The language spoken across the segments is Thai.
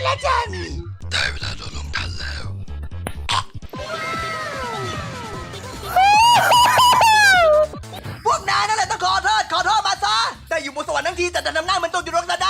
กันแล้วจันได้เวลาโดนลงทันแล้ว พวกนายนั่นแหละต้องขอโทษขอโทษมาซะ ได้อยู่บนสวรรค์ทั้งทีแต่ดันนำหน้าเหมันตกอยู่โรงสดาแ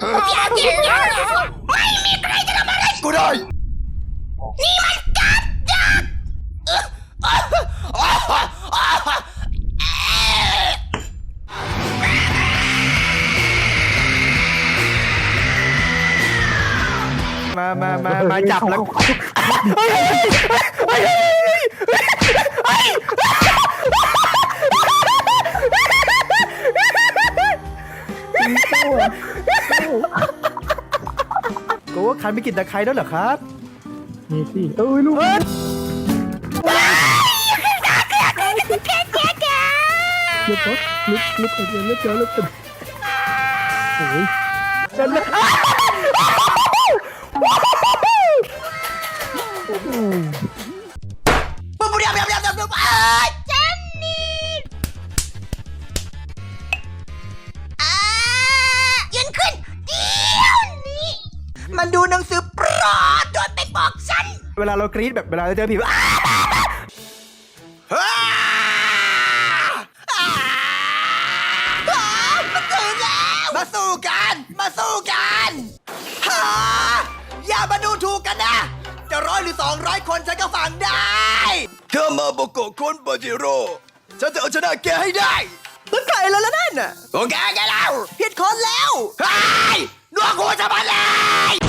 เฮ้ยเฮ้ยไม่มีใครจะทำอะไรกูได้นี่มันกับดักมามามามาจับแล้วกูว่าคันไม่กินตะไคร้ด้วยเหรอครับ นี่สิเอ้ยลูกเฮ้ยเรียบร้อยลุกลุกกันเรียบร้อยลุกกันโอ้ยนั่นนะ มันดูหนังสือโปรดโดนไปบอกฉัน เวลาเรากรี๊ดแบบเวลาเราเจอผีอ้าอ้าอ้าอ้ามันตื่นแล้ว มาสู้กัน มาสู้กันฮ่าอย่ามาดูถูกกันนะ จะร้อยหรือสองร้อยคนฉันก็ฟังได้ข้ามาโบโกะคนปาจิโร่ฉันจะเอาชนะแกให้ได้แล้วใครแล้วล่ะนั่นน่ะโอเคแกแล้วผิดคนแล้วไอ้ยดวงกูจะมาเลย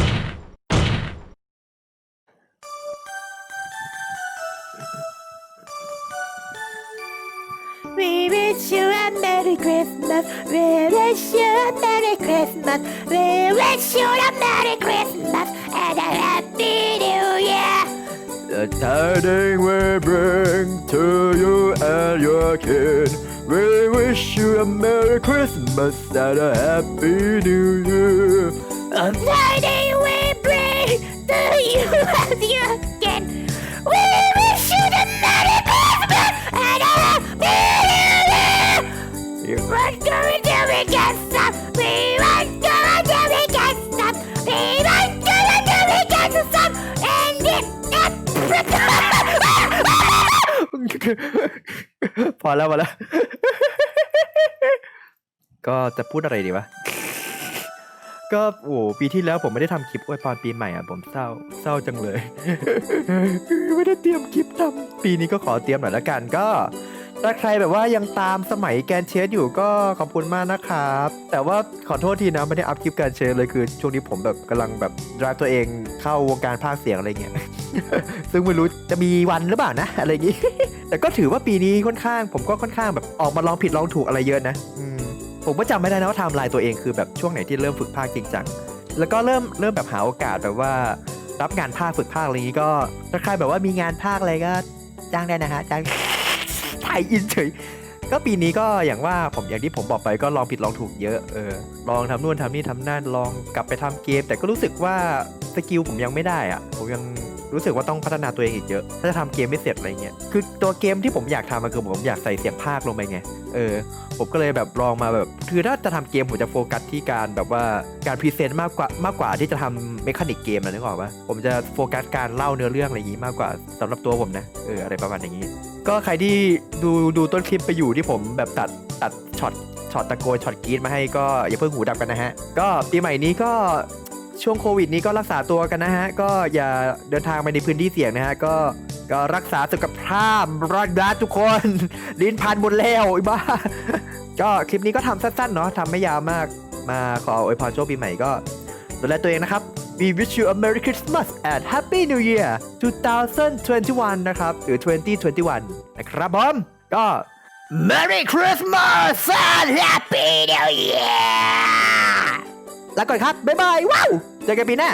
We wish you a Merry Christmas. We wish you a Merry Christmas. We wish you a Merry Christmas and a Happy New Year. The tidings we bring to you and your kin. We wish you a Merry Christmas and a Happy New Year. A tidings we bring to you and your พอแล้วพอแล้ว ก็จะพูดอะไรดีวะ ก็โอ้ปีที่แล้วผมไม่ได้ทำคลิปอวยพรปีใหม่อะผมเศร้าเศร้าจังเลย ไม่ได้เตรียมคลิปทำปีนี้ก็ขอเตรียมหน่อยละกันก็ ถ้าใครแบบว่ายังตามสมัยแกนเชสอยู่ก็ขอบคุณมากนะครับ แต่ว่าขอโทษทีนะไม่ได้อัพคลิปแกนเชสเลยคือช่วงนี้ผมแบบกำลังแบบดรายตัวเองเข้าวงการภาคเสียงอะไรเงี้ย ซึ่งไม่รู้จะมีวันหรือเปล่านะ อะไรอย่างงี้ แต่ก็ถือว่าปีนี้ค่อนข้าง ผมก็ค่อนข้างแบบออกมาลองผิดลองถูกอะไรเยอะนะอืมผมก็จำไม่ได้นะว่าไทม์ไลน์ตัวเองคือแบบช่วงไหนที่เริ่มฝึกภาคจริงจังแล้วก็เริ่มเริ่มแบบหาโอกาสแบบว่ารับงานภาคฝึกภาคอะไรอย่างนี้ก็ถ้าใครแบบว่ามีงานภาคอะไรก็จ้างได้นะฮะจ้าง ถ่ายอินเฉยก็ปีนี้ก็อย่างว่าผมอย่างที่ผมบอกไปก็ลองผิดลองถูกเยอะเออลองทำนู่นทำนี่ทำนั่นลองกลับไปทำเกม แต่ก็รู้สึกว่าสกิลผมยังไม่ได้อะผมยัง รู้สึกว่าต้องพัฒนาตัวเองอีกเยอะ ถ้าจะทำเกมไม่เสร็จอะไรเงี้ย คือตัวเกมที่ผมอยากทำมันคือผมอยากใส่เสียงภาคลงไปไง เออ ผมก็เลยแบบลองมาแบบ คือถ้าจะทำเกมผมจะโฟกัสที่การแบบว่าการพรีเซนต์มากกว่ามากกว่าที่จะทำเมคานิกเกมนะนึกออกปะผมจะโฟกัสการเล่าเนื้อเรื่องอะไรอย่างงี้มากกว่าสำหรับตัวผมนะ เอออะไรประมาณอย่างงี้ ก็ใครที่ดูดูต้นคลิปไปอยู่ที่ผมแบบตัดตัดช็อตช็อตตะโกนช็อตกรีดมาให้ก็อย่าเพิ่งหูดับกันนะฮะ ก็ปีใหม่นี้ก็ ช่วงโควิดนี้ก็รักษาตัวกันนะฮะ ก็อย่าเดินทางไปในพื้นที่เสี่ยงนะฮะ ก็ก็รักษาสุขภาพรักษาทุกคน ลิ้นพันหมดแล้วไอ้บ้า ก็คลิปนี้ก็ทำสั้นๆเนาะทำไม่ยาวมากมาขออวยพรโชคปีใหม่ก็ดูแลตัวเองนะครับ We wish you a Merry Christmas and Happy New Year 2021 นะครับ หรือ 2021 นะครับผม ก็ Merry Christmas and Happy New Year ลาก่อนครับ บ๊ายบาย ว้าว เจอกันปีหน้า